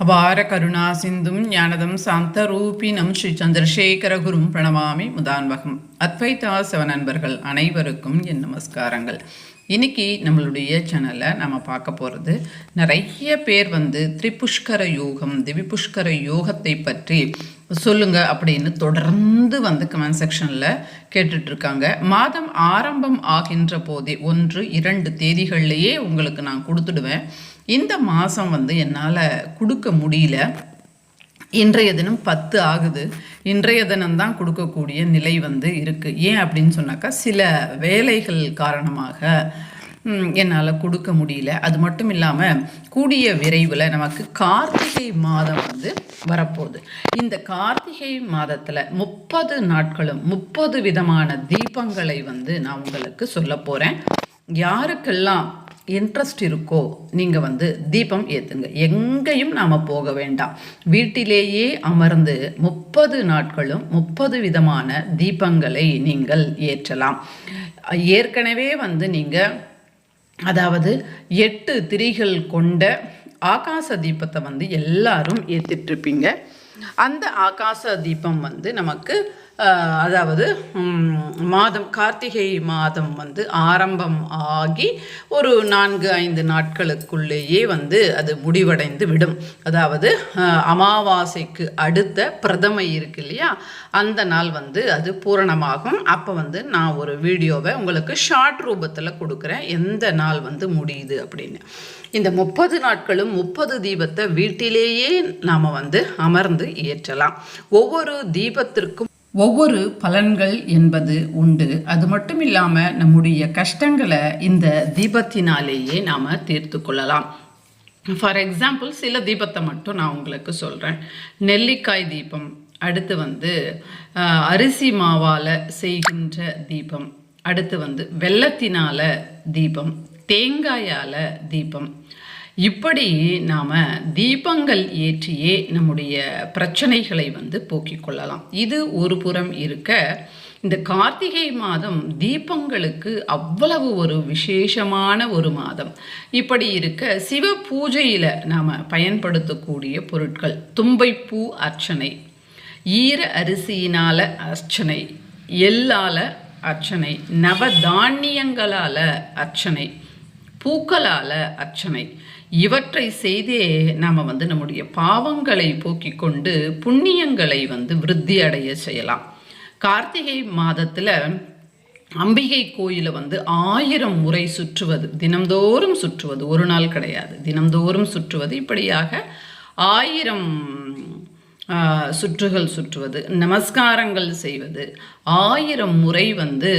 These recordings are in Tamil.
அபார கருணா சிந்தும் ஞானதம் சாந்தரூபினம் ஸ்ரீ சந்திரசேகரகுரும் பிரணமாமி முதான்வகம். அத்வைதா சிவ நண்பர்கள் அனைவருக்கும் என் நமஸ்காரங்கள். இன்னைக்கு நம்மளுடைய சேனலில் நம்ம பார்க்க போகிறது நிறைய பேர் வந்து திரிபுஷ்கர யோகம் திவிபுஷ்கர யோகத்தை பற்றி சொல்லுங்க அப்படின்னு தொடர்ந்து வந்து கமெண்ட் செக்ஷனில் கேட்டுட்ருக்காங்க. மாதம் ஆரம்பம் ஆகின்ற போதே ஒன்று இரண்டு தேதிகள்லேயே உங்களுக்கு நான் கொடுத்துடுவேன். இந்த மாதம் வந்து என்னால் கொடுக்க முடியல. இன்றைய தினம் பத்து ஆகுது. இன்றைய தினம்தான் கொடுக்கக்கூடிய நிலை வந்து இருக்குது ஏன் அப்படின்னு சொன்னாக்கா சில வேலைகள் காரணமாக என்னால் கொடுக்க முடியல. அது மட்டும் இல்லாமல் கூடிய விரைவில் நமக்கு கார்த்திகை மாதம் வந்து வரப்போகுது. இந்த கார்த்திகை மாதத்தில் முப்பது நாட்களும் முப்பது விதமான தீபங்களை வந்து நான் உங்களுக்கு சொல்ல போகிறேன் யாருக்கெல்லாம் இன்ட்ரெஸ்ட் இருக்கோ நீங்கள் வந்து தீபம் ஏற்றுங்க எங்கேயும் நாம் போக வேண்டாம். வீட்டிலேயே அமர்ந்து முப்பது நாட்களும் முப்பது விதமான தீபங்களை நீங்கள் ஏற்றலாம். ஏற்கனவே வந்து நீங்கள் அதாவது எட்டு திரிகள் கொண்ட ஆகாச தீபத்தை வந்து எல்லாரும் ஏற்றிட்டுருப்பீங்க அந்த ஆகாச தீபம் வந்து நமக்கு அதாவது மாதம் கார்த்திகை மாதம் வந்து ஆரம்பம் ஆகி ஒரு நான்கு ஐந்து நாட்களுக்குள்ளேயே வந்து அது முடிவடைந்து விடும். அதாவது அமாவாசைக்கு அடுத்த பிரதமை இருக்கு இல்லையா? அந்த நாள் வந்து அது பூரணமாகும். அப்போ வந்து நான் ஒரு வீடியோவை உங்களுக்கு ஷார்ட் ரூபத்தில் கொடுக்குறேன். எந்த நாள் வந்து முடியுது அப்படின்னு. இந்த முப்பது நாட்களும் முப்பது தீபத்தை வீட்டிலேயே நாம் வந்து அமர்ந்து ஏற்றலாம். ஒவ்வொரு தீபத்திற்கும் ஒவ்வொரு பலன்கள் என்பது உண்டு. அது மட்டும் இல்லாமல் நம்முடைய கஷ்டங்களை இந்த தீபத்தினாலேயே நாம் தீர்த்து கொள்ளலாம். ஃபார் எக்ஸாம்பிள் சில தீபத்தை மட்டும் நான் உங்களுக்கு சொல்கிறேன் நெல்லிக்காய் தீபம் அடுத்து வந்து அரிசி மாவால் செய்கின்ற தீபம் அடுத்து வந்து வெள்ளத்தினால தீபம் தேங்காயால் தீபம் இப்படி நாம் தீபங்கள் ஏற்றியே நம்முடைய பிரச்சனைகளை வந்து போக்கிக் கொள்ளலாம். இது ஒரு புறம் இருக்க இந்த கார்த்திகை மாதம் தீபங்களுக்கு அவ்வளவு ஒரு விசேஷமான ஒரு மாதம். இப்படி இருக்க சிவ பூஜையில் நாம் பயன்படுத்தக்கூடிய பொருட்கள் தும்பைப்பூ அர்ச்சனை ஈர அரிசியினால் அர்ச்சனை எள்ளால் அர்ச்சனை நவதானியங்களால் அர்ச்சனை பூக்களால் அர்ச்சனை இவற்றை செய்தே நாம் வந்து நம்முடைய பாவங்களை போக்கிக் கொண்டு புண்ணியங்களை வந்து விருத்தி அடைய செய்யலாம். கார்த்திகை மாதத்தில் அம்பிகை கோயிலை வந்து ஆயிரம் முறை சுற்றுவது தினம்தோறும் சுற்றுவது ஒரு நாள் கிடையாது. தினம்தோறும் சுற்றுவது இப்படியாக ஆயிரம் சுற்றுகள் சுற்றுவது நமஸ்காரங்கள் செய்வது ஆயிரம் முறை வந்து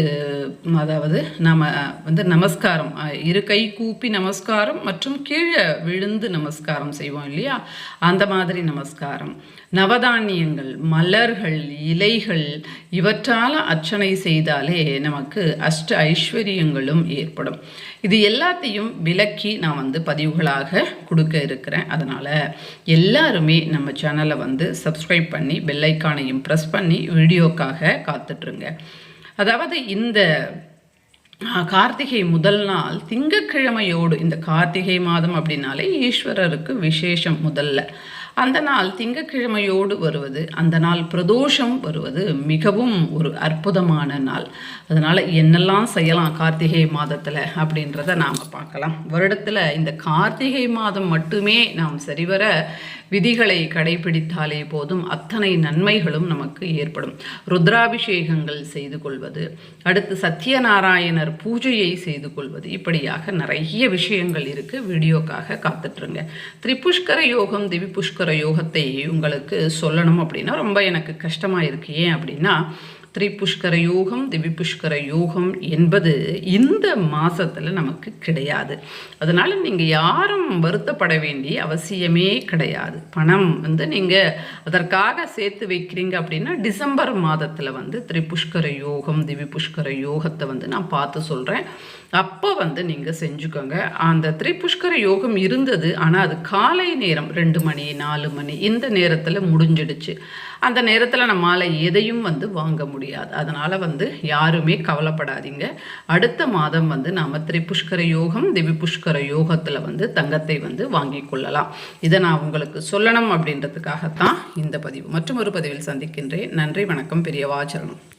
அதாவது நம்ம வந்து நமஸ்காரம் இரு கை கூப்பி நமஸ்காரம் மற்றும் கீழே விழுந்து நமஸ்காரம் செய்வோம் இல்லையா? அந்த மாதிரி நமஸ்காரம். நவதானியங்கள் மலர்கள் இலைகள் இவற்றால் அர்ச்சனை செய்தாலே நமக்கு அஷ்ட ஐஸ்வர்யங்களும் ஏற்படும். இது எல்லாத்தையும் விலக்கி நான் வந்து பதிவுகளாக கொடுக்க இருக்கிறேன். அதனால் எல்லாருமே நம்ம சேனலை வந்து சப்ஸ்கிரைப் பண்ணி பெல்லைக்கானையும் ப்ரெஸ் பண்ணி வீடியோக்காக பார்த்துட்ருங்க. அதாவது இந்த கார்த்திகை முதல் நாள் திங்கக்கிழமையோடு இந்த கார்த்திகை மாதம் அப்படின்னாலே ஈஸ்வரருக்கு விசேஷம் முதல்ல. அந்த நாள் திங்கக்கிழமையோடு வருவது அந்த நாள் பிரதோஷம் வருவது மிகவும் ஒரு அற்புதமான நாள். அதனால் என்னெல்லாம் செய்யலாம் கார்த்திகை மாதத்தில் அப்படின்றத நாம் பார்க்கலாம். வருடத்தில் இந்த கார்த்திகை மாதம் மட்டுமே நாம் சரிவர விதிகளை கடைபிடித்தாலே போதும். அத்தனை நன்மைகளும் நமக்கு ஏற்படும். ருத்ராபிஷேகங்கள் செய்து கொள்வது அடுத்து சத்யநாராயணர் பூஜையை செய்து கொள்வது இப்படியாக நிறைய விஷயங்கள் இருக்குது வீடியோக்காக காத்துட்ருங்க திரிபுஷ்கர யோகம் திவிபுஷ்கர யோகத்தை உங்களுக்கு சொல்லணும் அப்படின்னா ரொம்ப எனக்கு கஷ்டமாக இருக்கு. ஏன் அப்படின்னா திரிபுஷ்கர யோகம் திவிபுஷ்கர யோகம் என்பது இந்த மாதத்தில் நமக்கு கிடையாது. அதனால் நீங்கள் யாரும் வருத்தப்பட வேண்டிய அவசியமே கிடையாது. பணம் வந்து நீங்கள் அதற்காக சேர்த்து வைக்கிறீங்க அப்படின்னா டிசம்பர் மாதத்தில் வந்து திரிபுஷ்கர யோகம் திவிபுஷ்கர யோகத்தை வந்து நான் பார்த்து சொல்கிறேன் அப்போ வந்து நீங்கள் செஞ்சுக்கோங்க. அந்த திரிபுஷ்கர யோகம் இருந்தது ஆனால் அது காலை நேரம் ரெண்டு மணி நாலு மணி இந்த நேரத்தில் முடிஞ்சிடுச்சு. அந்த நேரத்தில் நம்மளால் எதையும் வந்து வாங்க முடியும் முடியாது. அதனால் வந்து யாருமே கவலைப்படாதீங்க. அடுத்த மாதம் வந்து நாம் திரிபுஷ்கர யோகம் திவி புஷ்கர யோகத்தில் வந்து தங்கத்தை வந்து வாங்கி கொள்ளலாம். இதை நான் உங்களுக்கு சொல்லணும் அப்படின்றதுக்காகத்தான் இந்த பதிவு. மற்றும் ஒரு பதிவில் சந்திக்கின்றேன். நன்றி வணக்கம் பெரியவாச்சரணம்